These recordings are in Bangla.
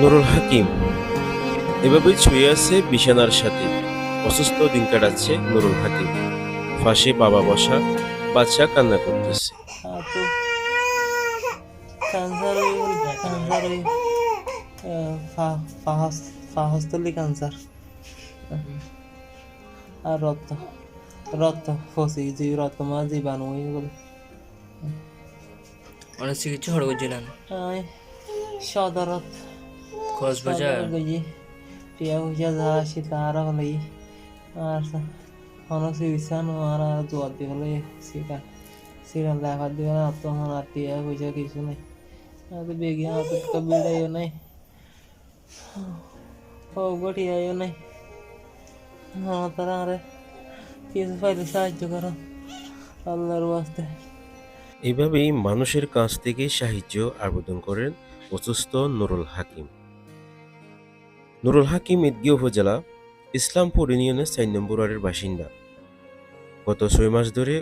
নুরুল হাকিম। এভাবেই ছুঁয়ে আছে বিছানার সাথে। অসুস্থ দিন কাটাচ্ছে নুরুল হাকিম। পাশে বাবা বসা বাচ্চা কান্না করতেছে। ফাহাস্তলি ক্যান্সার আর রক্ত রক্ত ফসি যে রক্ত মা জীবাণু এগুলো অনেক চিকিৎসা গেছিলেন আমি সদরত। কক্সবাজার গিয়ে টিয়া পয়সা যা আসি তার হলে আর অনেক চিকিৎসা আর আর জোয়ার দিয়ে হলে সেটা সেটা লেখা দিবে না তখন আর টিয়া পয়সা কিছু নেই। আর তো বেগে আর তো কবিরাইও নাই। ও নাই। হ্যাঁ তারা আরে কিছু পাইলে সাহায্য করো। আল্লাহর ওয়াস্তে। এভাবেই মানুষের কাছ থেকে সাহায্য আবেদন করেন অসুস্থ নুরুল হাকিম। নুরুল হাকিম ঈদগি উপজেলা, ইসলামপুর ইউনিয়নের চার নম্বর ওয়ার্ডের বাসিন্দা। গত ছয় মাস ধরে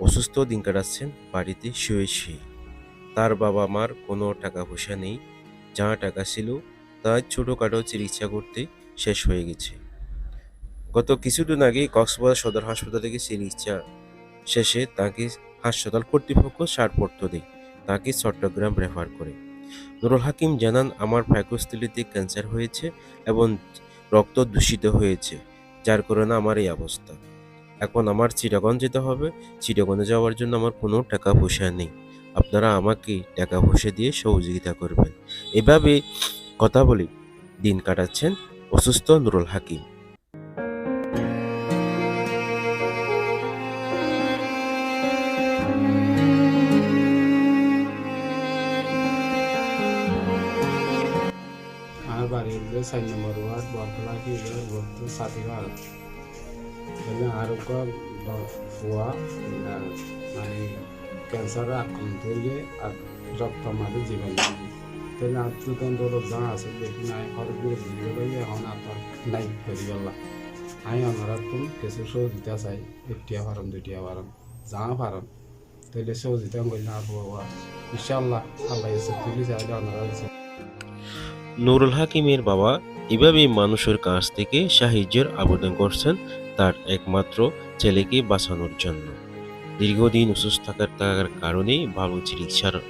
অসুস্থ দিন কাটাচ্ছেন বাড়িতে শুয়ে শুয়ে। তার বাবা মার কোনো টাকা পয়সা নেই, যা টাকা ছিল তা ছোটোখাটো চিকিৎসা করতে শেষ হয়ে গেছে। গত কিছুদিন আগে কক্সবাজার সদর হাসপাতাল থেকে চিকিৎসা শেষে তাকে হাসপাতাল কর্তৃপক্ষ ছাড়পত্র দেয়। তাকে চট্টগ্রাম রেফার করে। নুরুল হাকিম জানান, আমার পাইকস্থলিতে ক্যান্সার হয়েছে এবং রক্ত দূষিত হয়েছে, যার কারণে আমার এই অবস্থা। এখন আমার চিটাগন যেতে হবে। চিটাগনে যাওয়ার জন্য আমার কোনো টাকা পয়সা নেই। আপনারা আমাকে টাকা পয়সা দিয়ে সহযোগিতা করবেন। এভাবে কথা বলে দিন কাটাচ্ছেন অসুস্থ নুরুল হাকিম। বাড়ি হলো চার নম্বর ওয়ার্ড বরফলা কি বলতো সাথী ভারত তাহলে আর ফুয়া মানে ক্যান্সার আক্রান্ত হয়ে আর রক্ত আমাদের জীবন তাহলে আর তো তখন দৌড় যা আছে? দেখি খরচ করে দিয়ে গেল এখন তো নাই হয়ে গেল আমি আমরা তুমি কিছু সহযোগিতা চাই, একটিয়া পারম দুটিয়া পারম, যা পারম। তাহলে সহযোগিতা করলে আর বাবা ইনশাল্লাহ আল্লাহ তুলি চাইলে আমরা নুরুল হাকিমের বাবা এভাবেই মানুষের কাছ থেকে সাহায্যের আবেদন করছেন তার একমাত্র ছেলেকে বাঁচানোর জন্য। দীর্ঘদিন অসুস্থ থাকার থাকার কারণে ভালো চিকিৎসার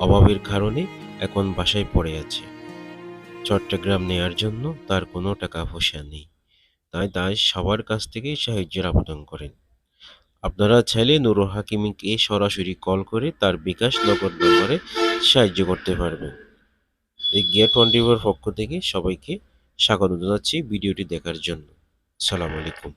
অভাবের কারণে এখন বাসায় পড়ে আছে। চট্টগ্রাম নেয়ার জন্য তার কোনো টাকা পয়সা নেই। তাই তাই সবার কাছ থেকে সাহায্যের আবেদন করেন। আপনারা চাইলে নুরুল হাকিমকে সরাসরি কল করে তার বিকাশ নগদ নম্বরে সাহায্য করতে পারবেন। এই গিয়ার টোয়েন্টি পক্ষ থেকে সবাইকে স্বাগত জানাচ্ছি ভিডিওটি দেখার জন্য। সালাম আলাইকুম।